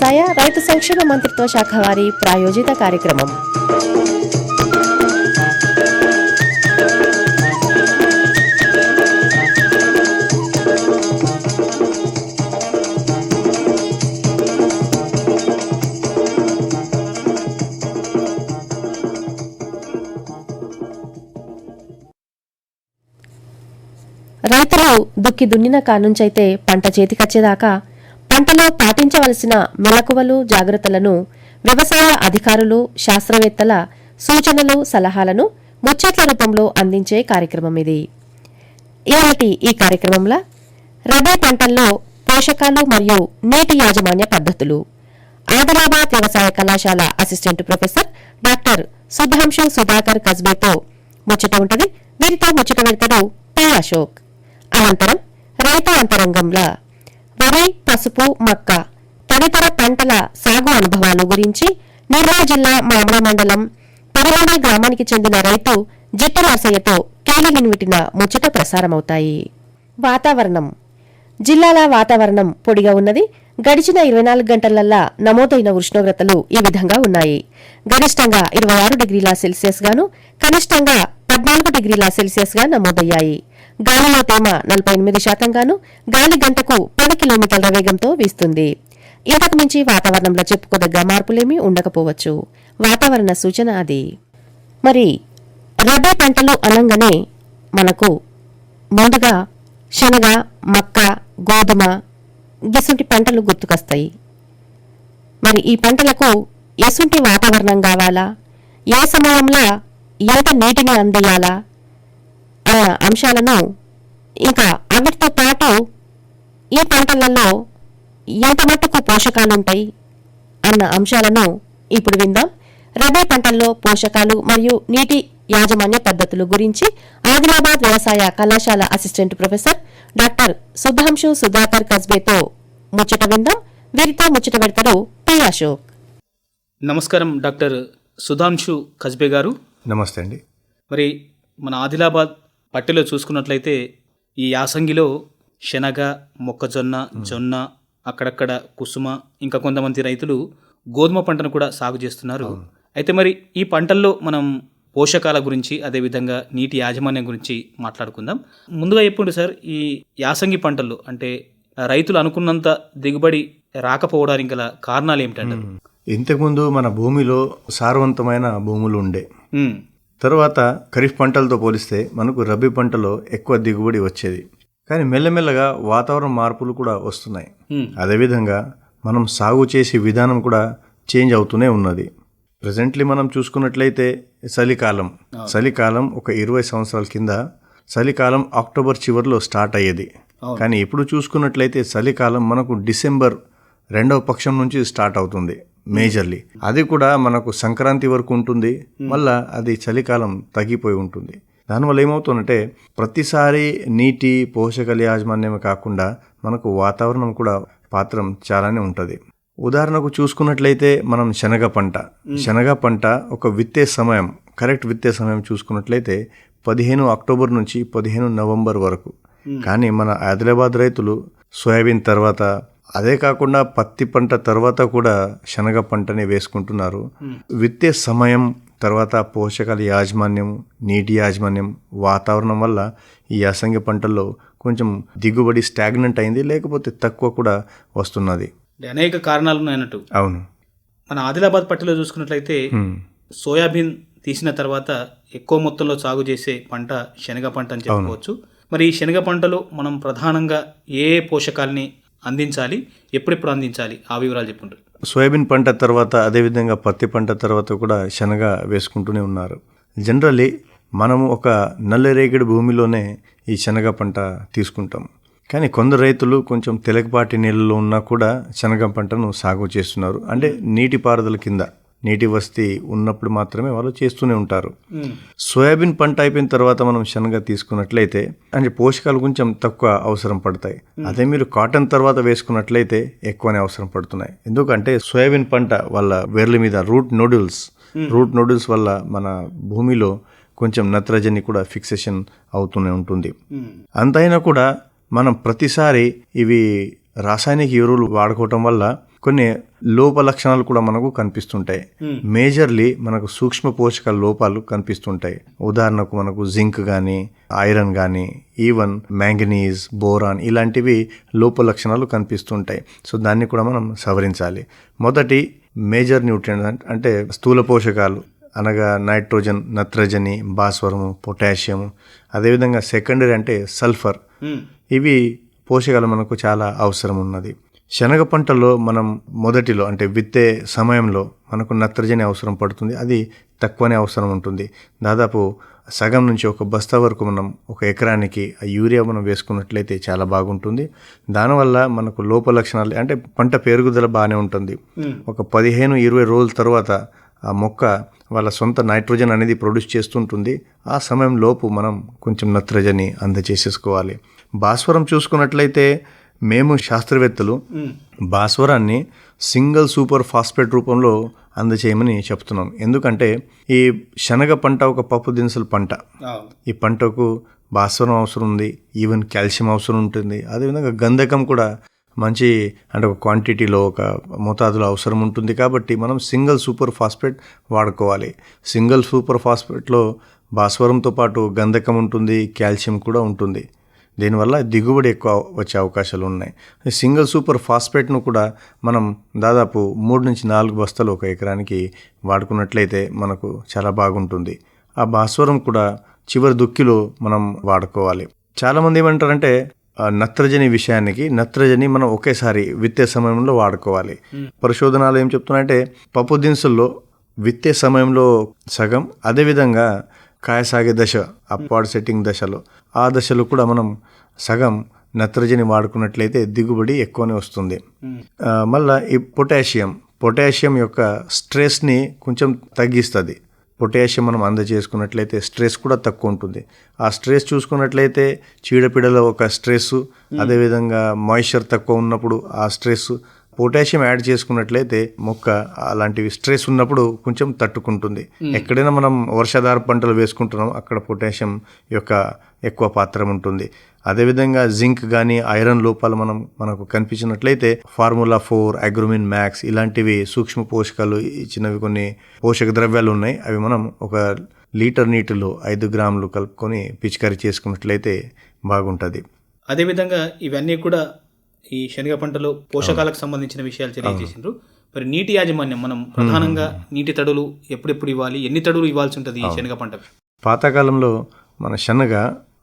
వ్యవసాయ రైతు సంక్షేమ మంత్రిత్వ శాఖ వారి ప్రాయోజిత కార్యక్రమం. రైతులు దుక్కి దున్నిన కానుంచైతే పంట చేతికొచ్చేదాకా పంటలో పాటించవలసిన మెలకువలు జాగ్రత్తలను వ్యవసాయ అధికారులు శాస్త్రవేత్తల సూచనలు సలహాలను ముచ్చట్ల రూపంలో అందించే కార్యక్రమం ఇది. ఇలాంటి ఈ కార్యక్రమంలో రబీ పంటల్లో పోషకాలు మరియు నీటి యాజమాన్య పద్ధతులు. ఆదిలాబాద్ వ్యవసాయ కళాశాల assistant professor doctor Sudhanshu Sudhakar కజ్బేతో ముచ్చట ఉంటది. వీరితో ముచ్చట పెడతారు పి అశోక్. అనంతరం రైతు అంతరంగంలో వరి పసుపు మక్క తదితర పంటల సాగు అనుభవాలు గురించి నిర్మల్ జిల్లా మామిడి మండలం పరవాడ గ్రామానికి చెందిన రైతు జిట్టు నర్సయ్యతో కేలి వినివిటిన ముచ్చట ప్రసారమవుతాయి. వాతావరణం. జిల్లాల వాతావరణం పొడిగా ఉన్నది. గడిచిన ఇరవై నాలుగు గంటలల్లా నమోదైన ఉష్ణోగ్రతలు ఈ విధంగా ఉన్నాయి. గరిష్టంగా ఇరవై ఆరు డిగ్రీల సెల్సియస్ గాను కనిష్టంగా పద్నాలుగు డిగ్రీల సెల్సియస్గా నమోదయ్యాయి. గాలిలో తేమ నలభై ఎనిమిది శాతంగాను గాలి గంటకు పది కిలోమీటర్ల వేగంతో వీస్తుంది. ఇంతకు మించి వాతావరణంలో చెప్పుకోదగ్గ మార్పులేమీ ఉండకపోవచ్చు. వాతావరణ సూచన అది. మరి రబీ పంటలు అనంగానే మనకు ముందుగా శనగ మక్క గోధుమ గిసుంటి పంటలు గుర్తుకొస్తాయి. మరి ఈ పంటలకు ఎసుంటి వాతావరణం కావాలా? ఏ సమయంలో ఎంత నీటిని అందియాలా? అన్న అంశాలను ఇంకా అవిటితో పాటు ఈ పంటలలో ఎంత మట్టుకు పోషకాలుంటాయి అన్న అంశాలను ఇప్పుడు విందాం. రబీ పంటల్లో పోషకాలు మరియు నీటి యాజమాన్య పద్ధతులు గురించి ఆదిలాబాద్ వ్యవసాయ కళాశాల assistant professor doctor Sudhanshu Sudhakar కస్బేతో ముచ్చట విందాం. వీరితో ముచ్చట పెడతారు పి అశోక్. నమస్కారం డాక్టర్ సుధాంశు కజ్బే గారు. నమస్తే అండి. మరి మన ఆదిలాబాద్ పట్టెలో చూసుకున్నట్లయితే ఈ యాసంగిలో శనగ మొక్కజొన్న జొన్న అక్కడక్కడ కుసుమ ఇంకా కొంతమంది రైతులు గోధుమ పంటను కూడా సాగు చేస్తున్నారు. అయితే మరి ఈ పంటల్లో మనం పోషకాల గురించి అదేవిధంగా నీటి యాజమాన్యం గురించి మాట్లాడుకుందాం. ముందుగా చెప్పండి సార్ ఈ యాసంగి పంటల్లో అంటే రైతులు అనుకున్నంత దిగుబడి రాకపోవడానికి గల కారణాలు ఏమిటంటారు? ఇంతకుముందు మన భూమిలో సారవంతమైన భూములు ఉండే. తర్వాత ఖరీఫ్ పంటలతో పోలిస్తే మనకు రబీ పంటలో ఎక్కువ దిగుబడి వచ్చేది. కానీ మెల్లమెల్లగా వాతావరణ మార్పులు కూడా వస్తున్నాయి. అదేవిధంగా మనం సాగు చేసే విధానం కూడా చేంజ్ అవుతూనే ఉన్నది. ప్రజెంట్లీ మనం చూసుకున్నట్లయితే చలికాలం. చలికాలం ఒక ఇరవై సంవత్సరాల కింద చలికాలం అక్టోబర్ చివరిలో స్టార్ట్ అయ్యేది. కానీ ఇప్పుడు చూసుకున్నట్లయితే చలికాలం మనకు డిసెంబర్ రెండవ పక్షం నుంచి స్టార్ట్ అవుతుంది. మేజర్లీ. అది కూడా మనకు సంక్రాంతి వరకు ఉంటుంది. మళ్ళా అది చలికాలం తగ్గిపోయి ఉంటుంది. దానివల్ల ఏమవుతుందంటే ప్రతిసారి నీటి పోషకాల యాజమాన్యమే కాకుండా మనకు వాతావరణం కూడా పాత్రం చాలానే ఉంటుంది. ఉదాహరణకు చూసుకున్నట్లయితే మనం శనగ పంట. శనగ పంట ఒక విత్తే సమయం కరెక్ట్ విత్తే సమయం చూసుకున్నట్లయితే పదిహేను అక్టోబర్ నుంచి పదిహేను నవంబర్ వరకు. కానీ మన ఆదిలాబాద్ రైతులు సోయాబీన్ తర్వాత అదే కాకుండా పత్తి పంట తర్వాత కూడా శనగ పంటని వేసుకుంటున్నారు. విత్తే సమయం తర్వాత పోషకాల యాజమాన్యం నీటి యాజమాన్యం వాతావరణం వల్ల ఈ యాసంగి పంటల్లో కొంచెం దిగుబడి స్టాగ్నెంట్ అయింది లేకపోతే తక్కువ కూడా వస్తున్నది. అనేక కారణాలు ఉన్నాయన్నట్టు. అవును. మన ఆదిలాబాద్ పట్టిలో చూసుకున్నట్లయితే. సోయాబీన్ తీసిన తర్వాత ఎక్కువ మొత్తంలో సాగు చేసే పంట శనగ పంట అని చెప్పుకోవచ్చు. మరి ఈ శనగ పంటలో మనం ప్రధానంగా ఏ పోషకాలని అందించాలి ఎప్పుడెప్పుడు అందించాలి ఆ వివరాలు చెప్పండి సోయాబీన్ పంట తర్వాత అదేవిధంగా పత్తి పంట తర్వాత కూడా శనగ వేసుకుంటూనే ఉన్నారు. జనరల్లీ మనము ఒక నల్లరేగడి భూమిలోనే ఈ శనగ పంట తీసుకుంటాం. కానీ కొందరు రైతులు కొంచెం తెలకపాటి నీళ్ళలో ఉన్నా కూడా శనగ పంటను సాగు చేస్తున్నారు. అంటే నీటిపారుదల కింద. నీటి వసతి ఉన్నప్పుడు మాత్రమే వాళ్ళు చేస్తూనే ఉంటారు. సోయాబీన్ పంట అయిపోయిన తర్వాత మనం శనగ తీసుకున్నట్లయితే అంటే పోషకాలు కొంచెం తక్కువ అవసరం పడతాయి. అదే మీరు కాటన్ తర్వాత వేసుకున్నట్లయితే ఎక్కువనే అవసరం పడుతున్నాయి. ఎందుకంటే సోయాబీన్ పంట వాళ్ళ వేర్ల మీద రూట్ నూడిల్స్ రూట్ నూడిల్స్ వల్ల మన భూమిలో కొంచెం నత్రజని కూడా ఫిక్సేషన్ అవుతూనే ఉంటుంది. అంతైనా కూడా మనం ప్రతిసారి ఇవి రాసాయనిక ఎరువులు వాడుకోవటం వల్ల కొన్ని లోప లక్షణాలు కూడా మనకు కనిపిస్తుంటాయి. మేజర్లీ మనకు సూక్ష్మ పోషకాల లోపాలు కనిపిస్తుంటాయి. ఉదాహరణకు మనకు జింక్ కానీ ఐరన్ కానీ ఈవెన్ మ్యాంగనీస్ బోరాన్ ఇలాంటివి లోప లక్షణాలు కనిపిస్తుంటాయి. సో దాన్ని కూడా మనం సవరించాలి. మొదటి మేజర్ న్యూట్రియంట్ అంటే స్థూల పోషకాలు అనగా నైట్రోజన్ నత్రజని భాస్వరము పొటాషియం అదేవిధంగా సెకండరీ అంటే సల్ఫర్. ఇవి పోషకాలు మనకు చాలా అవసరం ఉన్నది శనగ పంటలో మనం మొదటిలో అంటే విత్తే సమయంలో మనకు నత్రజని అవసరం పడుతుంది. అది తక్కువనే అవసరం ఉంటుంది. దాదాపు సగం నుంచి ఒక బస్తా వరకు మనం ఒక ఎకరానికి ఆ యూరియా మనం వేసుకున్నట్లయితే చాలా బాగుంటుంది. దానివల్ల మనకు లోప లక్షణాలు అంటే పంట పెరుగుదల బాగానే ఉంటుంది. ఒక పదిహేను ఇరవై రోజుల తర్వాత ఆ మొక్క వాళ్ళ సొంత నైట్రోజన్ అనేది ప్రొడ్యూస్ చేస్తుంటుంది. ఆ సమయం లోపు మనం కొంచెం నత్రజని అందజేసేసుకోవాలి. భాస్వరం చూసుకున్నట్లయితే మేము శాస్త్రవేత్తలు భాస్వరాన్ని సింగిల్ సూపర్ ఫాస్ఫేట్ రూపంలో అందచేయమని చెప్తున్నాం. ఎందుకంటే ఈ శనగ పంట ఒక పప్పు దినుసుల పంట. ఈ పంటకు భాస్వరం అవసరం ఉంది ఈవెన్ కాల్షియం అవసరం ఉంటుంది. అదేవిధంగా గంధకం కూడా మంచి అంటే ఒక క్వాంటిటీలో ఒక మోతాదులో అవసరం ఉంటుంది కాబట్టి మనం సింగిల్ సూపర్ ఫాస్ఫేట్ వాడుకోవాలి. సింగిల్ సూపర్ ఫాస్ఫేట్లో భాస్వరంతో పాటు గంధకం ఉంటుంది కాల్షియం కూడా ఉంటుంది. దీనివల్ల దిగుబడి ఎక్కువ వచ్చే అవకాశాలు ఉన్నాయి. ఈ సింగిల్ సూపర్ ఫాస్ఫేట్ను కూడా మనం దాదాపు మూడు నుంచి నాలుగు బస్తాలు ఒక ఎకరానికి వాడుకున్నట్లయితే మనకు చాలా బాగుంటుంది. ఆ భాస్వరం కూడా చివరి దుక్కిలో మనం వాడుకోవాలి. చాలామంది ఏమంటారంటే నత్రజని విషయానికి నత్రజని మనం ఒకేసారి విత్తే సమయంలో వాడుకోవాలి. పరిశోధనలు ఏం చెప్తున్నాయంటే పప్పు దినుసుల్లో విత్తే సమయంలో సగం అదేవిధంగా కాయ సాగే దశ అప్వార్డ్ సెట్టింగ్ దశలో. ఆ దశలో కూడా మనం సగం నత్రజని వాడుకున్నట్లయితే దిగుబడి ఎక్కువనే వస్తుంది. మళ్ళా ఈ పొటాషియం. పొటాషియం యొక్క స్ట్రెస్ని కొంచెం తగ్గిస్తుంది. పొటాషియం మనం అందజేసుకున్నట్లయితే స్ట్రెస్ కూడా తక్కువ ఉంటుంది. ఆ స్ట్రెస్ చూసుకున్నట్లయితే చీడపీడల ఒక స్ట్రెస్ అదేవిధంగా మాయిశ్చర్ తక్కువ ఉన్నప్పుడు ఆ స్ట్రెస్ పొటాషియం యాడ్ చేసుకున్నట్లయితే మొక్క అలాంటివి స్ట్రెస్ ఉన్నప్పుడు కొంచెం తట్టుకుంటుంది. ఎక్కడైనా మనం వర్షాధార పంటలు వేసుకుంటున్నాం అక్కడ పొటాషియం యొక్క ఎక్కువ పాత్ర ఉంటుంది. అదేవిధంగా జింక్ కానీ ఐరన్ లోపాలు మనం మనకు కనిపించినట్లయితే ఫార్ములా ఫోర్ అగ్రోమిన్ మ్యాక్స్ ఇలాంటివి సూక్ష్మ పోషకాలు ఇచ్చినవి కొన్ని పోషక ద్రవ్యాలు ఉన్నాయి. అవి మనం ఒక లీటర్ నీటిలో ఐదు గ్రాములు కలుపుకొని పిచికారీ చేసుకున్నట్లయితే బాగుంటుంది. అదేవిధంగా ఇవన్నీ కూడా ఈ శనగ పంటలో పోషకాలకు సంబంధించిన విషయాలు తెలియజేసిండ్రు. మరి నీటి యాజమాన్యం మనం ప్రధానంగా నీటి తడులు ఎప్పుడెప్పుడు ఇవ్వాలి ఎన్ని తడులు ఇవ్వాల్సి ఉంటుంది ఈ శనగ పంటకు? పాతకాలంలో మన శనగ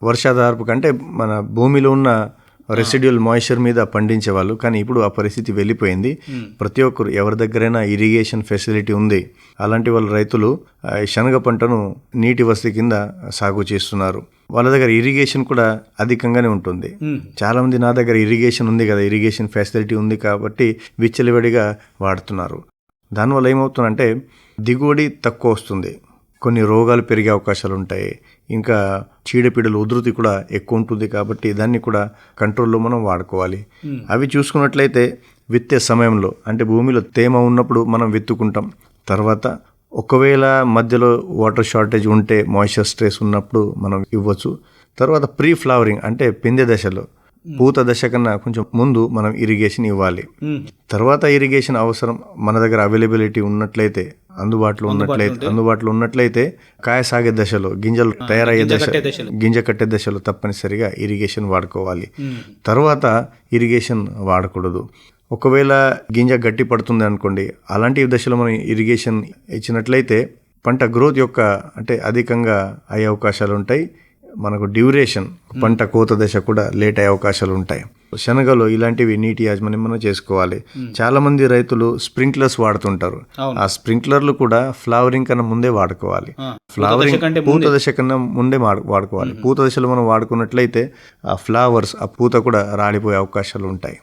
వర్షాధారపు కంటే మన భూమిలో ఉన్న రెసిడ్యువల్ మాయిశ్చర్ మీద పండించేవాళ్ళు కానీ ఇప్పుడు ఆ పరిస్థితి వెళ్ళిపోయింది. ప్రతి ఒక్కరు ఎవరి దగ్గరైనా ఇరిగేషన్ ఫెసిలిటీ ఉంది. అలాంటి వాళ్ళ రైతులు శనగ పంటను నీటి వసతి కింద సాగు చేస్తున్నారు. వాళ్ళ దగ్గర ఇరిగేషన్ కూడా అధికంగానే ఉంటుంది. చాలా మంది నా దగ్గర ఇరిగేషన్ ఉంది కదా ఇరిగేషన్ ఫెసిలిటీ ఉంది కాబట్టి విచ్చలవిడిగా వాడుతున్నారు. దానివల్ల ఏమవుతుందంటే దిగుబడి తక్కువ వస్తుంది. కొన్ని రోగాలు పెరిగే అవకాశాలు ఉంటాయి. ఇంకా చీడపీడల ఉధృతి కూడా ఎక్కువ ఉంటుంది కాబట్టి దాన్ని కూడా కంట్రోల్లో మనం వాడుకోవాలి. అవి చూసుకున్నట్లయితే విత్తే సమయంలో అంటే భూమిలో తేమ ఉన్నప్పుడు మనం విత్తుకుంటాం. తర్వాత ఒకవేళ మధ్యలో వాటర్ షార్టేజ్ ఉంటే మాయిశ్చర్ స్ట్రెస్ ఉన్నప్పుడు మనం ఇవ్వచ్చు. తర్వాత ప్రీ ఫ్లవరింగ్ అంటే పిందె దశలో పూత దశ కన్నా కొంచెం ముందు మనం ఇరిగేషన్ ఇవ్వాలి. తర్వాత ఇరిగేషన్ అవసరం మన దగ్గర అవైలబిలిటీ ఉన్నట్లయితే అందుబాటులో ఉన్నట్లయితే అందుబాటులో ఉన్నట్లయితే కాయ సాగే దశలో గింజలు తయారయ్యే దశ. గింజ కట్టే దశలో తప్పనిసరిగా ఇరిగేషన్ వాడుకోవాలి. తర్వాత ఇరిగేషన్ వాడకూడదు. ఒకవేళ గింజ గట్టి పడుతుంది అనుకోండి అలాంటి దశలో మనం ఇరిగేషన్ ఇచ్చినట్లయితే పంట గ్రోత్ యొక్క అంటే అధికంగా అయ్యే అవకాశాలు ఉంటాయి. మనకు డ్యూరేషన్ పంట కోత దశ కూడా లేట్ అయ్యే అవకాశాలు ఉంటాయి. శనగలో ఇలాంటివి నీటి యాజమాన్యం మనం చేసుకోవాలి. చాలా మంది రైతులు స్ప్రింక్లర్స్ వాడుతుంటారు. ఆ స్ప్రింక్లర్లు కూడా ఫ్లవరింగ్ కన్నా ముందే వాడుకోవాలి. ఫ్లవరింగ్ పూత దశ కన్నా ముందే వాడు- వాడుకోవాలి. పూత దశలో మనం వాడుకున్నట్లయితే ఆ ఫ్లవర్స్ ఆ పూత కూడా రాలిపోయే అవకాశాలు ఉంటాయి.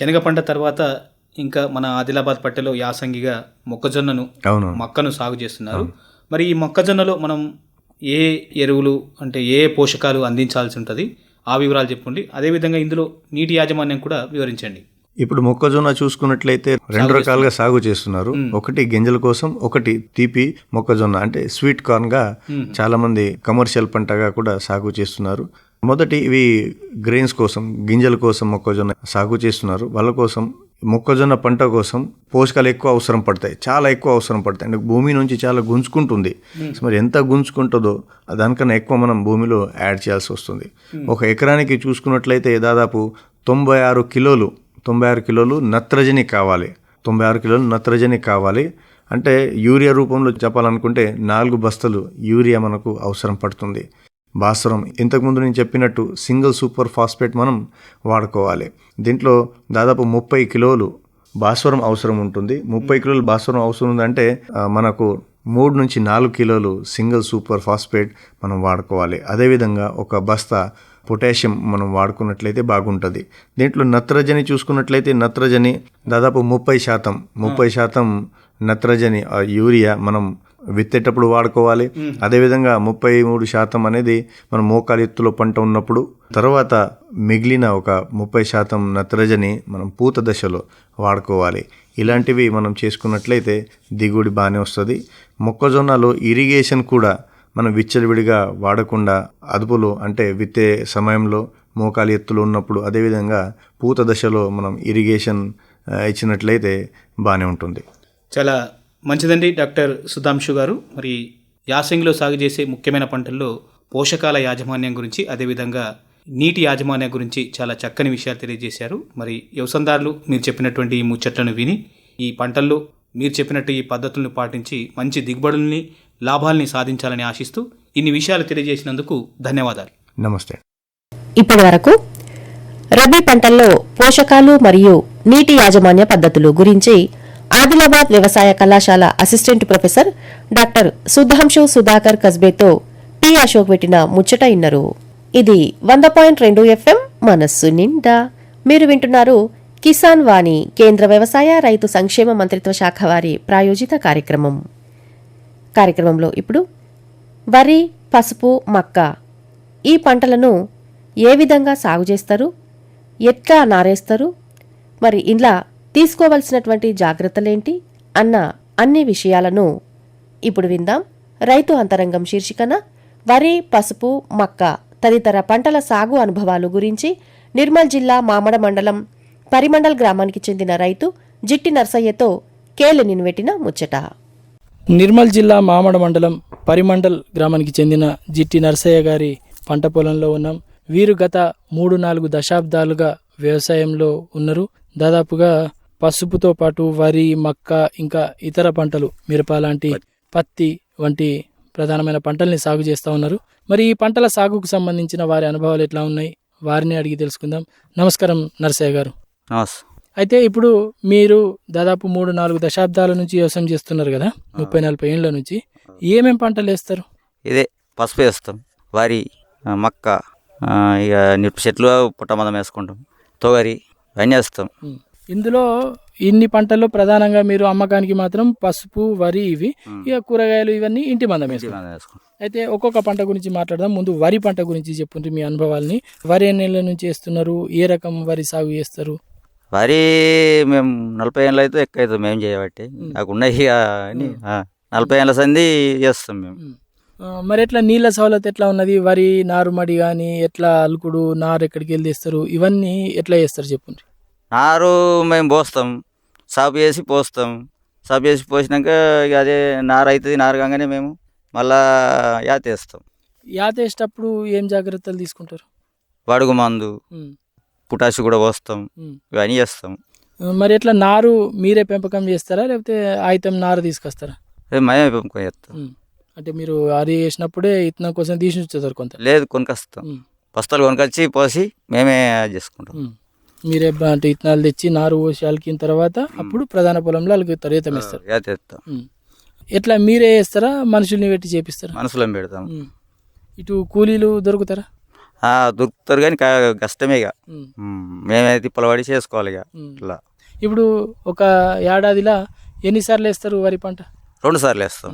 శనగ పంట తర్వాత ఇంకా మన ఆదిలాబాద్ పట్టెలో యాసంగిగా మొక్కజొన్నను అవును మొక్కను సాగు చేస్తున్నారు. మరి ఈ మొక్కజొన్నలో మనం ఏ ఎరువులు అంటే ఏ పోషకాలు అందించాల్సి ఉంటుంది ఆ వివరాలు చెప్పండి అదేవిధంగా ఇందులో నీటి యాజమాన్యం కూడా వివరించండి. ఇప్పుడు మొక్కజొన్న చూసుకున్నట్లయితే రెండు రకాలుగా సాగు చేస్తున్నారు. ఒకటి గింజల కోసం ఒకటి తీపి మొక్కజొన్న అంటే స్వీట్ కార్న్గా చాలా మంది కమర్షియల్ పంటగా కూడా సాగు చేస్తున్నారు. మొదటి ఇవి గ్రెయిన్స్ కోసం గింజల కోసం మొక్కజొన్న సాగు చేస్తున్నారు. వాళ్ళ కోసం మొక్కజొన్న పంట కోసం పోషకాలు ఎక్కువ అవసరం పడతాయి. చాలా ఎక్కువ అవసరం పడతాయి. అంటే భూమి నుంచి చాలా గుంజుకుంటుంది. మరి ఎంత గుంజుకుంటుందో దానికన్నా ఎక్కువ మనం భూమిలో యాడ్ చేయాల్సి వస్తుంది. ఒక ఎకరానికి చూసుకున్నట్లయితే దాదాపు తొంభై ఆరు కిలోలు తొంభై ఆరు కిలోలు నత్రజని కావాలి. తొంభై ఆరు కిలోలు నత్రజని కావాలి. అంటే యూరియా రూపంలో చెప్పాలనుకుంటే నాలుగు బస్తలు యూరియా మనకు అవసరం పడుతుంది. భాస్వరం ఇంతకుముందు నేను చెప్పినట్టు సింగిల్ సూపర్ ఫాస్ఫేట్ మనం వాడుకోవాలి. దీంట్లో దాదాపు ముప్పై కిలోలు భాస్వరం అవసరం ఉంటుంది. ముప్పై కిలోలు భాస్వరం అవసరం ఉందంటే మనకు మూడు నుంచి నాలుగు కిలోలు సింగిల్ సూపర్ ఫాస్ఫేట్ మనం వాడుకోవాలి. అదేవిధంగా ఒక బస్తా పొటాషియం మనం వాడుకున్నట్లయితే బాగుంటుంది. దీంట్లో నత్రజని చూసుకున్నట్లయితే నత్రజని దాదాపు ముప్పై శాతం ముప్పై శాతం నత్రజని యూరియా మనం విత్తేటప్పుడు వాడుకోవాలి. అదేవిధంగా ముప్పై మూడు శాతం అనేది మనం మోకాలు ఎత్తులో పంట ఉన్నప్పుడు తర్వాత మిగిలిన ఒక ముప్పై శాతం నత్రజని మనం పూత దశలో వాడుకోవాలి. ఇలాంటివి మనం చేసుకున్నట్లయితే దిగుబడి బాగానే వస్తుంది. మొక్కజొన్నలో ఇరిగేషన్ కూడా మనం విచ్చలవిడిగా వాడకుండా అదుపులో అంటే విత్తే సమయంలో మోకాలి ఎత్తులో ఉన్నప్పుడు అదేవిధంగా పూత దశలో మనం ఇరిగేషన్ ఇచ్చినట్లయితే బాగానే ఉంటుంది. చాలా మంచిదండి డాక్టర్ సుధాంశు గారు. మరి యాసంగిలో సాగు చేసే ముఖ్యమైన పంటల్లో పోషకాల యాజమాన్యం గురించి అదేవిధంగా నీటి యాజమాన్యం గురించి చాలా చక్కని విషయాలు తెలియజేశారు. మరి వ్యవసాయదారులు మీరు చెప్పినటువంటి ఈ ముచ్చట్లను విని ఈ పంటల్లో మీరు చెప్పినట్టు ఈ పద్ధతులను పాటించి మంచి దిగుబడుల్ని లాభాల్ని సాధించాలని ఆశిస్తూ ఇన్ని విషయాలు తెలియజేసినందుకు ధన్యవాదాలు. నమస్తే. ఇప్పటి వరకు రబీ పంటల్లో పోషకాలు మరియు నీటి యాజమాన్య పద్ధతులు గురించి ఆదిలాబాద్ వ్యవసాయ కళాశాల assistant professor doctor Sudhanshu Sudhakar కస్బేతో T Ashok పెట్టిన ముచ్చట ఇన్నరు. ఇది వంద పాయింట్ రెండు ఎఫ్ఎం మనస్సు నిండా. మీరు వింటున్నారు కిసాన్ వాణి కేంద్ర వ్యవసాయ రైతు సంక్షేమ మంత్రిత్వ శాఖ వారి ప్రాయోజిత కార్యక్రమం. కార్యక్రమంలో ఇప్పుడు వరి పసుపు మక్క ఈ పంటలను ఏ విధంగా సాగు చేస్తారు? ఎట్లా నారేస్తారు? మరి ఇలా తీసుకోవలసినటువంటి జాగ్రత్తలేంటి? అన్న అన్ని విషయాలను ఇప్పుడు విందాం. రైతు అంతరంగం శీర్షికన వరి పసుపు మక్క తదితర పంటల సాగు అనుభవాలు గురించి నిర్మల్ జిల్లా మామడ మండలం పరిమండల్ గ్రామానికి చెందిన రైతు జిట్టి నర్సయ్యతో కేలు నిన్వెట్టిన ముచ్చట. నిర్మల్ జిల్లా మామడ మండలం పరిమండల్ గ్రామానికి చెందిన జిట్టి నర్సయ్య గారి పంట పొలంలో ఉన్నాం. వీరు గత మూడు నాలుగు దశాబ్దాలుగా వ్యవసాయంలో ఉన్నారు. దాదాపుగా పసుపుతో పాటు వరి మక్క ఇంకా ఇతర పంటలు మిరప లాంటి పత్తి. వంటి ప్రధానమైన పంటల్ని సాగు చేస్తూ ఉన్నారు. మరి ఈ పంటల సాగుకు సంబంధించిన వారి అనుభవాలు ఎట్లా ఉన్నాయి? వారిని అడిగి తెలుసుకుందాం. నమస్కారం నరసయ్య గారు. అయితే ఇప్పుడు మీరు దాదాపు మూడు నాలుగు దశాబ్దాల నుంచి వ్యవసాయం చేస్తున్నారు కదా? ముప్పై నలభై ఏళ్ళ నుంచి. ఏమేం పంటలు వేస్తారు? ఇదే పసుపు వేస్తాం. వరి మక్క ఇక నిప్పు చెట్లు పుట్టమందం వేసుకుంటాం. తొగరి అవన్నీ వేస్తాం. ఇందులో ఇన్ని పంటల్లో ప్రధానంగా మీరు అమ్మకానికి మాత్రం పసుపు వరి ఇవి ఇక కూరగాయలు ఇవన్నీ ఇంటి మందం వేసుకుంటాం అయితే ఒక్కొక్క పంట గురించి మాట్లాడదాం. ముందు వరి పంట గురించి చెప్పుంటే మీ అనుభవాల్ని. వరి ఎన్ని నెలల నుంచి వేస్తున్నారు? ఏ రకం వరి సాగు చేస్తారు? వరి మేము నలభై ఏళ్ళు అయితే ఎక్కువ అవుతుంది మేము చేయబట్టి. నాకు ఉన్నాయి నలభై ఏళ్ళ సంది చేస్తాం మేము. మరి ఎట్లా నీళ్ళ సవలత ఎట్లా ఉన్నది? వరి నారుమడి కానీ ఎట్లా అలుకుడు నారు ఎక్కడికి వెళ్ళి తీస్తారు? ఇవన్నీ ఎట్లా చేస్తారు చెప్పండి నారు మేము పోస్తాం సాపు చేసి పోస్తాం. సాపు చేసి పోసినాక ఇక అదే నారు అవుతుంది నారు కాగానే మేము మళ్ళా యాత వేస్తాం యాత వేసేటప్పుడు ఏం జాగ్రత్తలు తీసుకుంటారు? వడుగు మందు పుటాషి కూడా పోస్తాం. ఇవన్నీ చేస్తాం. మరి ఎట్లా నారు మీరే పెంపకం చేస్తారా లేకపోతే ఆయితం నారు తీసుకొస్తారా? మేమే పెంపుకొని చేస్తాం. అంటే మీరు అది వేసినప్పుడే ఇత్తనం కోసం తీసి ఉంచుతారు కొంత? లేదు కొనుకొస్తాం. బస్తాలు కొనుకొచ్చి పోసి మేమే చేసుకుంటాం. మీరే అంటే ఇత్తనాలు తెచ్చి నారు పోసి అలికిన తర్వాత అప్పుడు ప్రధాన పొలంలో అలికి ఈతం ఉమ్. ఎట్లా మీరే వేస్తారా మనుషుల్ని పెట్టి చేపిస్తారా? మనసులో పెడతాం. ఇటు కూలీలు దొరుకుతారా? దొరుకుతారు కానీ కష్టమే ఇక. మేమే. తిప్పలు పడి చేసుకోవాలి ఇక. ఇట్లా. ఇప్పుడు ఒక ఏడాదిలా ఎన్నిసార్లు వేస్తారు వరి పంట? రెండు సార్లు వేస్తాం.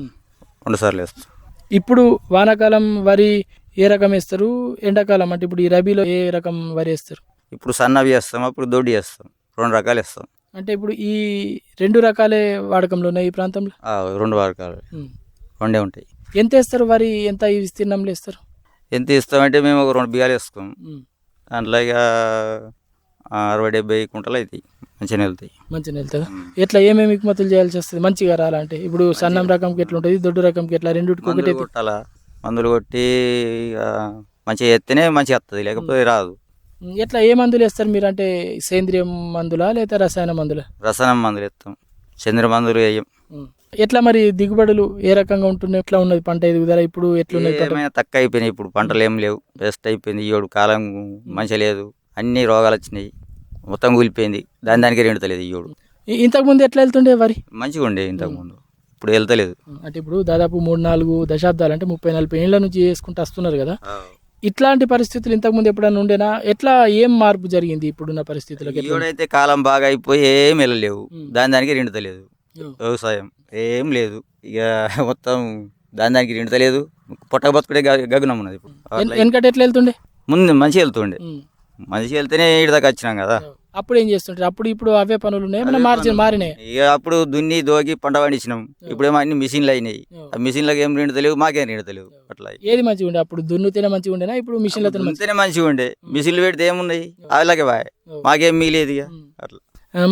రెండు సార్లు వేస్తాం. ఇప్పుడు వానాకాలం వరి ఏ రకం వేస్తారు ఎండాకాలం అంటే ఇప్పుడు ఈ రబీలో ఏ రకం వరి వేస్తారు? ఇప్పుడు సన్నవి వేస్తాం అప్పుడు దొడ్డి వేస్తాం రెండు రకాలు వేస్తాం. అంటే ఇప్పుడు ఈ రెండు రకాలే వాడకంలో ఉన్నాయి ఈ ప్రాంతంలో? రెండు రకాలు ఉమ్. రెండే ఉంటాయి. ఎంత వేస్తారు వరి? ఎంత ఈ విస్తీర్ణంలో వేస్తారు? ఎంత ఇస్తామంటే మేము ఒక రెండు వేస్తాం. ఉమ్. దాంట్లో ఇక అరవై డెబ్బై కుంటలు అవుతాయి మంచిగా వెళ్తాయి మంచిగా వెళ్తుందా ఎట్లా ఏమేమి ఎగుమతులు చేయాల్సి వస్తుంది? మంచిగా రాలంటే ఇప్పుడు సన్నం రకంకి ఎట్లా ఉంటుంది? దొడ్డు రకంకి ఎట్లా? రెండుకి ఒకటే మందులు కొట్టాలా? మందులు కొట్టి ఇక మంచిగా ఎత్తేనే మంచిగా వస్తుంది లేకపోతే రాదు. ఎట్లా ఏ మందులు వేస్తారు మీరు? అంటే సేంద్రియ మందులా లేదా రసాయన మందులా? రసాయనం మందులు ఎత్తాం చంద్ర మందులు వేయం. ఎట్లా మరి దిగుబడులు ఏ రకంగా ఉంటున్నాయి? ఎట్లా ఉన్నది పంట? ఎదుగుదల ఇప్పుడు ఎట్లున్నది పంట? ఏమైనా తక్కువ అయిపోయినాయి ఇప్పుడు. పంటలు ఏం లేవు. బెస్ట్ అయిపోయింది. ఈ ఏడు కాలం మంచిగా లేదు. అన్ని రోగాలు వచ్చినాయి. మొత్తం కూలిపోయింది. దాని దానికి రెండుతలేదు ఈ ఏడు. ఇ- ఇంతకుముందు ఎట్లా వెళ్తుండే వరి? మంచిగా ఉండే ఇంతకుముందు ఇప్పుడు వెళ్తలేదు. అంటే ఇప్పుడు దాదాపు మూడు నాలుగు దశాబ్దాలు అంటే ముప్పై నలభై ఏళ్ళ నుంచి చేసుకుంటూ వస్తున్నారు కదా. ఇట్లాంటి పరిస్థితులు ఇంతకుముందు ఎప్పుడైనా ఉండేనా? ఎట్లా ఏం మార్పు జరిగింది ఇప్పుడున్న పరిస్థితులకు ఎట్లా? ఈడైతే కాలం బాగా అయిపోయి ఏం వెళ్ళలేవు. దాని దానికి రెండుతలేదు. వ్యవసాయం ఏం లేదు. ఇక మొత్తం దాని దానికి రెండుతలేదు పొట్ట బతుకుడే గగనం ఉన్నది ఇప్పుడు. వెనకట ఎట్లా వెళ్తుండే? ముందు మంచిగా వెళ్తుండే. మంచిగా వెళ్తేనే ఇటు దాకా వచ్చినాం కదా. అప్పుడు ఏం చేస్తుంటారు? అప్పుడు ఇప్పుడు అవే పనులు ఉన్నాయి మార్చి మారినాయి? ఇక అప్పుడు దున్ని దోగి పంట పండించినాం. ఇప్పుడేమో అన్ని మిషన్లు అయినాయి. ఆ మిషన్లకు ఏం రెండుతలేవు మాకేం రెండుతలేవు అట్లా ఏది మంచిగా ఉండే? అప్పుడు దున్నుతేనే మంచిగా ఉండేనా? ఇప్పుడు మిషన్లతో మంచి దున్నితేనే మంచిగా ఉండే. మిషన్లు పెడితే ఏమున్నాయి? అలాగే బాయ్. మాకేం మిగిలేదు ఇక. అట్లా.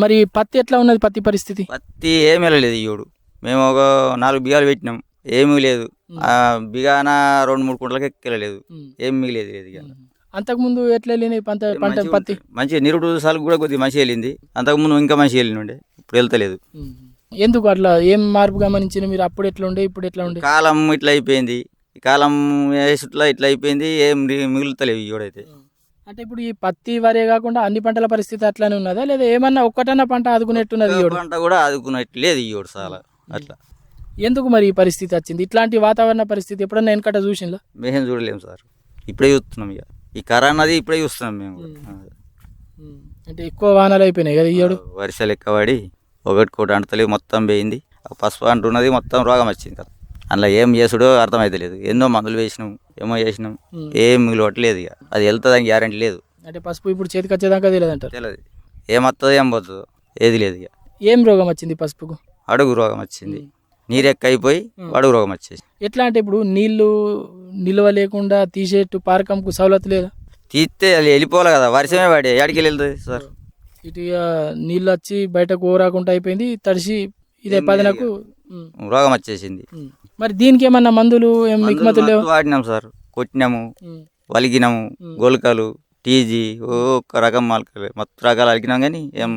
మరి పత్తి ఎట్లా ఉన్నది పత్తి పరిస్థితి? పత్తి ఏమి వెళ్ళలేదు ఈయోడు మేము ఒక నాలుగు బిగాలు పెట్టినాం. ఏమీ లేదు ఆ బిగాన రెండు మూడు కుంటలకి ఎక్కలేదు. ఏం మిగిలేదు లేదు ఇక అంతకుముందు ఎట్లా వెళ్ళినాయి పంట పంట పత్తి. మంచిగా నిరుడు సార్లు కూడా కొద్దిగా మంచిగా వెళ్ళింది. అంతకుముందు ఇంకా మంచిగా వెళ్ళిండే ఇప్పుడు వెళ్తలేదు. ఎందుకు అట్లా? ఏం మార్పు గమనించిన మీరు? అప్పుడు ఎట్లా ఉండే ఇప్పుడు ఎట్లా ఉండే? కాలం ఇట్లా అయిపోయింది. ఈ కాలం వేసుట్లా ఇట్లా అయిపోయింది. ఏం మిగులుతలేవు ఈయోడైతే అంటే ఇప్పుడు ఈ పత్తి వరే కాకుండా అన్ని పంటల పరిస్థితి అట్లానే ఉన్నదా? లేదా ఏమన్నా ఒక్కటన్నా పంట ఆదుకునేట్టున్నది? పంట కూడా ఆదుకున్నట్టు లేదు ఈయోడు చాలా అట్లా. ఎందుకు మరి ఈ పరిస్థితి వచ్చింది? ఇట్లాంటి వాతావరణ పరిస్థితి ఎప్పుడన్నా వెనకట చూసిందా మేమేం చూడలేము సార్. ఇప్పుడే చూస్తున్నాం ఇక ఈ కరోనాది ఇప్పుడే చూస్తున్నాం మేము. అంటే ఎక్కువ వానాలు అయిపోయినాయి కదా ఏడు? వర్షాలు ఎక్కువ పడి ఒకటి కోటి అంటలేదు మొత్తం పోయింది. ఆ పసుపు అంటున్నది మొత్తం రోగం వచ్చింది కదా. అందులో ఏం చేసుడో అర్థమైతలేదు. ఎన్నో మందులు వేసినాం ఏమో చేసినాం. ఏం మిగిలవట్లేదు ఇక. అది వెళ్తుందని గ్యారంటీ లేదు. అంటే పసుపు ఇప్పుడు చేతికి వచ్చేదాకా తెలియదంటారు తెలియదు. ఏమొస్తుందో ఏం పోతుందో ఏది లేదు ఇక. ఏం రోగం వచ్చింది పసుపుకు? అడుగు రోగం వచ్చింది. నీరు ఎక్కువ అయిపోయి అడుగు రోగం వచ్చేసి ఎట్లా అంటే ఇప్పుడు నీళ్ళు నిల్వ లేకుండా తీసేట్టు పారకంకు సవలతు లేదా? తీస్తే అది వెళ్ళిపోవాలి కదా వర్షమే పడే ఎక్కడికి వెళ్తుంది సార్? ఇటు నీళ్ళు వచ్చి బయటకు ఓరాకుండా అయిపోయింది తడిసి ఇదే పదనకు రోగం వచ్చేసింది. మరి దీనికి ఏమన్నా మందులు మందులు వాడినాం సార్ కొట్టినాము వలిగినాము గోల్కలు టీజీ ఒక్క రకం మొలకలు మొత్తం రకాలు అలిగినాం కానీ ఏం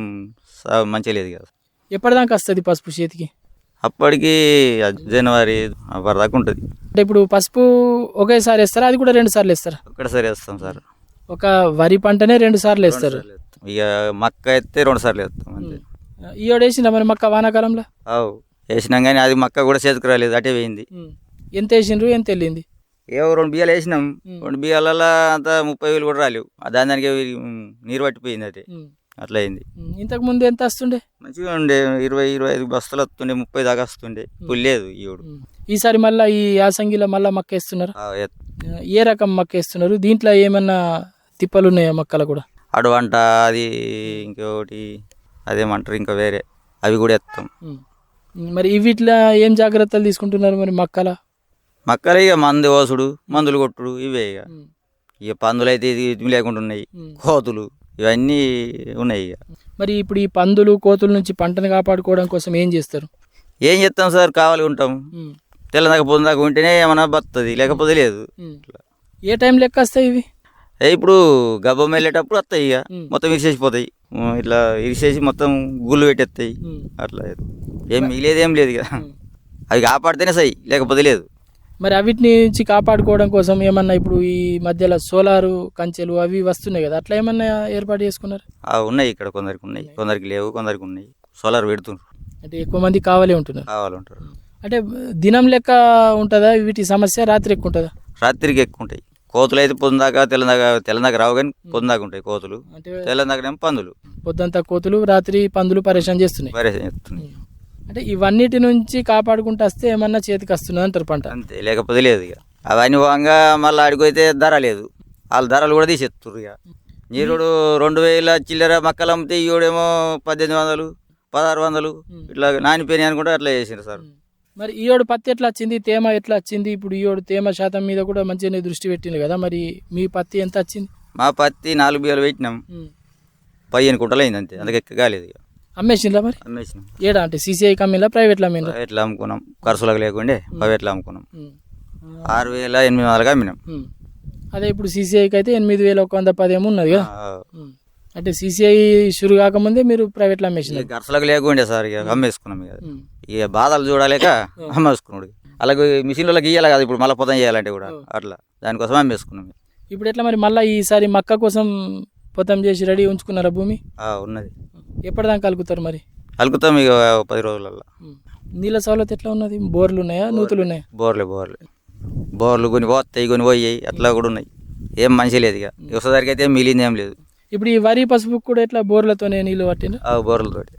సా- మంచిగా లేదు కదా. ఎప్పటిదాకా వస్తుంది పసుపు చేతికి? అప్పటికి జనవరి వరదాకా ఉంటుంది. అంటే ఇప్పుడు పసుపు ఒకేసారి వేస్తారా? అది కూడా రెండు సార్లు వేస్తారా? ఒక్కటిసారి వేస్తాం సార్. ఒక వరి పంటనే రెండు సార్లు వేస్తారు ఇక మక్క ఎత్తే రెండు సార్లు వేస్తాం అంతే. ఈ వేసిందా మరి మక్క వానాకాలంలో? అవు వేసినాం కానీ అది మక్క కూడా చేతికి రాలేదు అటే పోయింది. ఎంత వేసిండ్రు? ఎంత వెళ్ళింది? ఏవో రెండు బియ్యాలు వేసినాం. రెండు బియ్యాలలో అంతా ముప్పై వేలు కూడా రాలేవు. దాని దానికి నీరు పట్టిపోయింది అది. అట్లా అయింది. ఇంతకు ముందు ఎంత వస్తుండే? మంచిగా ఉండే ఇరవై ఇరవై ఐదు బస్తాలు వస్తుండే ముప్పై దాకా వస్తుండే. ఇప్పుడు లేదు ఈ ఏడు ఉమ్. ఈసారి మళ్ళీ ఈ యాసంగిలో మళ్ళీ మక్క వేస్తున్నారు ఏ రకం మక్క వేస్తున్నారు దీంట్లో ఏమన్నా తిప్పలు ఉన్నాయా మక్కలు కూడా? అడవంట అది ఇంకొకటి అదేమంటారు ఇంకా వేరే. అవి కూడా ఎత్తాం. మరి వీటిలో ఏం జాగ్రత్తలు తీసుకుంటున్నారు మరి మక్కల? మక్కలు ఇక మందు ఓసుడు మందులు కొట్టుడు ఇవే ఇక. ఇక పందులు అయితే లేకుండా ఉన్నాయి. కోతులు. ఇవన్నీ ఉన్నాయి ఇక. మరి ఇప్పుడు ఈ పందులు కోతుల నుంచి పంటను కాపాడుకోవడం కోసం ఏం చేస్తారు? ఏం చేస్తాం సార్? కావాలి ఉంటాం. తెల్లదాకా పొందాక ఉంటేనే ఏమన్నా బతుంది లేకపోతే లేదు. ఏ టైం లెక్క వస్తాయి ఇవి? ఇప్పుడు గబ్బం వెళ్ళేటప్పుడు వస్తాయి ఇక. మొత్తం ఇరిసేసిపోతాయి. ఇట్లా ఇరిసేసి మొత్తం గుళ్ళు పెట్టేస్తాయి. అట్లా ఏం మిగిలేదు ఏం లేదు ఇక. ఉమ్. అవి కాపాడితేనే సై లేకపోతే లేదు. మరి అవిటిని నుంచి కాపాడుకోవడం కోసం ఏమన్నా ఇప్పుడు ఈ మధ్యలో సోలారు కంచెలు అవి వస్తున్నాయి కదా అట్లా ఏమన్నా ఏర్పాటు చేసుకున్నారు? ఉన్నాయి ఇక్కడ కొందరికి ఉన్నాయి. కొందరికి లేవు కొందరికి ఉన్నాయి. సోలార్ పెడుతున్నారు. అంటే ఎక్కువ మంది కావాలే ఉంటున్నారు. కావాలంటారు అంటే దినం లెక్క ఉంటుందా? వీటి సమస్య రాత్రి ఎక్కువ ఉంటుందా? రాత్రికి ఎక్కువ ఉంటాయి. కోతులు అయితే పొందాక తెల్లందాక తెల్లందాక రావు కానీ పొందాక ఉంటాయి కోతులు. అంటే తెల్లందాకనేమో పందులు. పొద్దంతా కోతులు రాత్రి పందులు పరేషాన్ చేస్తున్నాయి. వైరస్ చేస్తున్నాయి. అంటే ఇవన్నిటి నుంచి కాపాడుకుంటూ వస్తే ఏమన్నా చేతికి వస్తున్నది అంటారు పంట. అంతే లేకపోతే లేదు ఇక. అవన్నీ పోగా మళ్ళీ అడిగిపోతే ధర లేదు. వాళ్ళ ధరలు కూడా తీసేస్తారు ఇక. నీరుడు రెండు వేల చిల్లర మక్కలు అమ్మితే ఈయోడేమో పద్దెనిమిది వందలు పదహారు వందలు ఇట్లా నానిపోయినాయి అనుకుంటే అట్లా చేసిండ్రు సార్. మరి ఈయోడు పత్తి ఎట్లా వచ్చింది తేమ ఎట్లా వచ్చింది? ఇప్పుడు ఈయోడు తేమ శాతం మీద కూడా మంచిగానే దృష్టి పెట్టింది కదా మరి మీ పత్తి ఎంత వచ్చింది? మా పత్తి నాలుగు బియ్యాలు పెట్టినాం. పదిహేను కుంటలు అయింది అంతే అందుకే కాలేదు ఇక. అమ్మేసిండ్రా మరి? అమ్మేసినాం. ఏడా అంటే సీసీఐ కమ్మీలా ప్రైవేట్లో అమ్మిండ్రా ప్రైవేట్లో అమ్ముకున్నాం. ఖర్చులకు లేకుండే ప్రైవేట్లో అమ్ముకున్నాం. ఆరు వేల ఎనిమిది వందలుగా అమ్మినాం. అదే ఇప్పుడు సీసీఐకి అయితే ఎనిమిది వేల ఒక వంద పది ఏమో ఉన్నది కదా. అంటే సీసీఐ షురు కాకముందే మీరు ప్రైవేట్లో అమ్మేసినారు. ఖర్చులకు లేకుండే సార్ ఇక అమ్మేసుకున్నాం ఇక. ఇక బాధలు చూడలేక అమ్మేసుకున్నాడు అలాగే మిషన్లకి ఇయ్యాలి కదా ఇప్పుడు మళ్ళీ పొతం చేయాలంటే కూడా. అట్లా. దానికోసం అమ్మేసుకున్నాం ఇప్పుడు ఎట్లా మరి మళ్ళీ ఈసారి మక్క కోసం పొతం చేసి రెడీ ఉంచుకున్నారా భూమి? ఉన్నది. ఎప్పటిదాకా కలుగుతారు మరి? కలుపుతాం ఇక పది రోజులలో ఉమ్. నీళ్ళ సౌలత్ ఎట్లా ఉన్నది? బోర్లు ఉన్నాయా? నూతులు ఉన్నాయా? బోర్లే బోర్లే. బోర్లు కొన్ని పోతాయి కొన్ని పోయాయి అట్లా కూడా ఉన్నాయి. ఏం మంచి లేదు ఇక. వచ్చేసరికి అయితే మిగిలింది ఏం లేదు. ఇప్పుడు ఈ వరి పసుపు కూడా ఎట్లా బోర్లతోనే నీళ్ళు పట్టిండ్రు? ఆ బోర్లతోటి.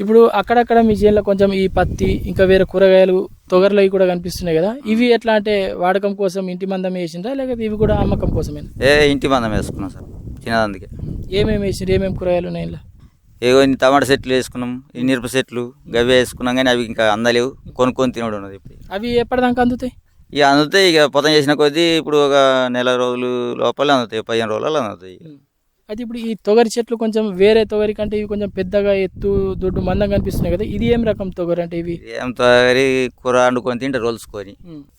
ఇప్పుడు అక్కడక్కడ మీ చేనులో కొంచెం ఈ పత్తి ఇంకా వేరే కూరగాయలు తొగర్లు అవి కూడా కనిపిస్తున్నాయి కదా. ఇవి ఎట్లా అంటే వాడకం కోసం ఇంటి మందం వేసిండ్రా? లేకపోతే ఇవి కూడా అమ్మకం కోసమేనా? ఏ ఇంటి మందం వేసుకున్నాం సార్. చిన్నదందుకే ఏమేమి వేసిండ్రు? ఏమేమి కూరగాయలు ఉన్నాయి ఇలా ఏవో ఇన్ని టమాటా చెట్లు వేసుకున్నాం ఈ మిరప చెట్లు గవి వేసుకున్నాం కానీ అవి ఇంకా అందలేవు. కొనుక్కొని తినడం ఉన్నది ఇప్పుడు. అవి ఎప్పటిదాకా అందుతాయి? ఇక అందుతాయి ఇక పొతం చేసిన కొద్దీ ఇప్పుడు ఒక నెల రోజులు లోపల అందుతాయి పదిహేను రోజులలో అందుతాయి అయితే ఇప్పుడు ఈ తొగరి చెట్లు కొంచెం వేరే తొగరి కంటే ఇవి కొంచెం పెద్దగా ఎత్తు దొడ్డు మందం కనిపిస్తున్నాయి కదా ఇది ఏం రకం తొగరి అంటే ఇవి? ఏం తయారీ కూర వండుకొని తింటారు రోల్చుకొని.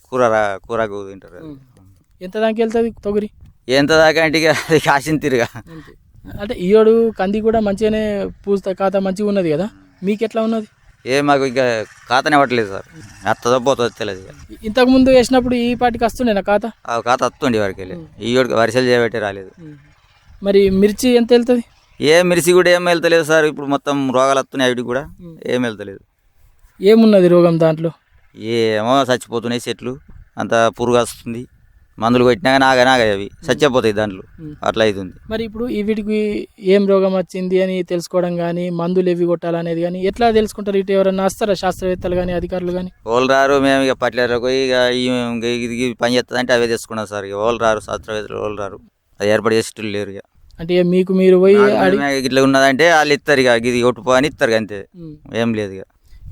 కూర రా కూరకు తింటారు ఎంత దాకా వెళ్తుంది తొగరి? ఎంత దాకా అంటే ఇక అది కాసిన తిరుగా. అంటే ఈయోడు కంది కూడా మంచిగానే పూస్త ఖాతా మంచిగా ఉన్నది కదా? మీకు ఎట్లా ఉన్నది? ఏ మాకు ఇంకా ఖాతానే పట్టలేదు సార్. అత్తదో పోతుందో తెలియదు ఇంతకు ముందు వేసినప్పుడు ఈ పాటికి వస్తుండే నా ఖాతా? ఆ ఖాతా వస్తుండే వారికి వెళ్ళి. ఈ వరిసెలు చేయబట్టి రాలేదు. మరి మిర్చి ఎంత వెళ్తుంది? ఏ మిరిసి కూడా ఏం వెళ్తలేదు సార్. ఇప్పుడు మొత్తం రోగాలు వస్తున్నాయి అవి కూడా ఏం వెళ్తలేదు. ఏమున్నది రోగం దాంట్లో? ఏమో చచ్చిపోతున్నాయి చెట్లు. అంత పురుగు వస్తుంది. మందులు కొట్టినా కానీ ఆగా నాగాయి అవి. చచ్చిపోతాయి దాంట్లో. అట్లా అవుతుంది. మరి ఇప్పుడు ఈ వీటికి ఏం రోగం వచ్చింది అని తెలుసుకోవడం కానీ మందులు ఎవి కొట్టాలనేది కానీ ఎట్లా తెలుసుకుంటారు? ఇటు ఎవరైనా వస్తారా? శాస్త్రవేత్తలు కానీ అధికారులు కానీ వాళ్ళు రారు మేము ఇక పట్లేరు ఇక ఇది పని చేస్తుందంటే అవే తెచ్చుకున్నాం సార్ ఇక. వాళ్ళు రారు శాస్త్రవేత్తలు వాళ్ళు రారు. అది ఏర్పాటు చేసేటోళ్ళు లేరు ఇక. అంటే మీకు మీరు పోయి ఇట్లా ఉన్నదంటే వాళ్ళు ఇస్తారు ఇక. ఇది ఒట్టుపో అని ఇస్తారు అంతే. ఏం లేదు ఇక.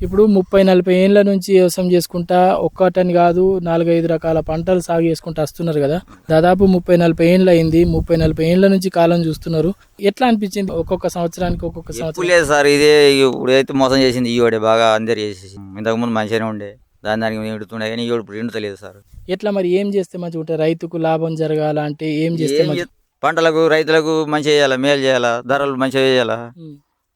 ఇప్పుడు ముప్పై నలభై ఏళ్ళ నుంచి వ్యవసాయం చేసుకుంటా ఒక్కటని కాదు నాలుగైదు రకాల పంటలు సాగు చేసుకుంటూ వస్తున్నారు కదా. దాదాపు ముప్పై నలభై ఏళ్ళు అయింది ముప్పై నలభై ఏళ్ళ నుంచి కాలం చూస్తున్నారు. ఎట్లా అనిపించింది ఒక్కొక్క సంవత్సరానికి ఒక్కొక్క సంవత్సరం? లేదు సార్ ఇదే ఇప్పుడు అయితే మోసం చేసింది ఈ వాడే బాగా అందరు చేసేసి. ఇంతకుముందు మంచిగానే ఉండే దాని దానికి ఎండుతుండే కానీ ఈ ఇప్పుడు ఎండుతలేదు సార్. ఎట్లా మరి ఏం చేస్తే మంచిగా ఉంటుంది రైతుకు లాభం జరగాల అంటే ఏం చేస్తే మంచి పంటలకు రైతులకు మంచిగా చేయాలా మేలు చేయాలా ధరలు మంచిగా చేయాలా.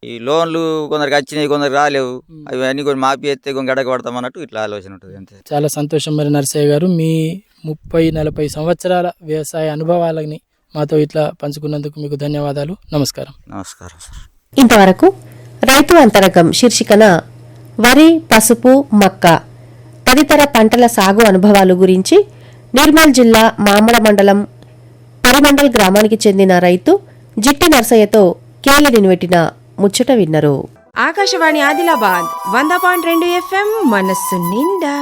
ఈ లోన్లు కొందరికి వచ్చినాయి కొందరికి రాలేవు. అవి అన్ని కొన్ని మాపి ఎత్తే కొన్ని గడక పడతాం అన్నట్టు ఇట్లా ఆలోచన ఉంటుంది అంతే. చాలా సంతోషం మరి నరసయ్య గారు. మీ ముప్పై నలభై సంవత్సరాల వ్యవసాయ అనుభవాలని మాతో ఇట్లా పంచుకున్నందుకు మీకు ధన్యవాదాలు. నమస్కారం. నమస్కారం సార్. ఇంతవరకు రైతు అంతరకం శీర్షికన వరి పసుపు మక్క తదితర పంటల సాగు అనుభవాలు గురించి నిర్మల్ జిల్లా మామడ మండలం పరిమండల్ గ్రామానికి చెందిన రైతు జిట్టి నర్సయ్యతో కేలనిపెట్టిన ముచ్చట విన్నరు. ఆకాశవాణి ఆదిలాబాద్ వంద పాయింట్ రెండు ఎఫ్ఎం మనస్సు నిండా.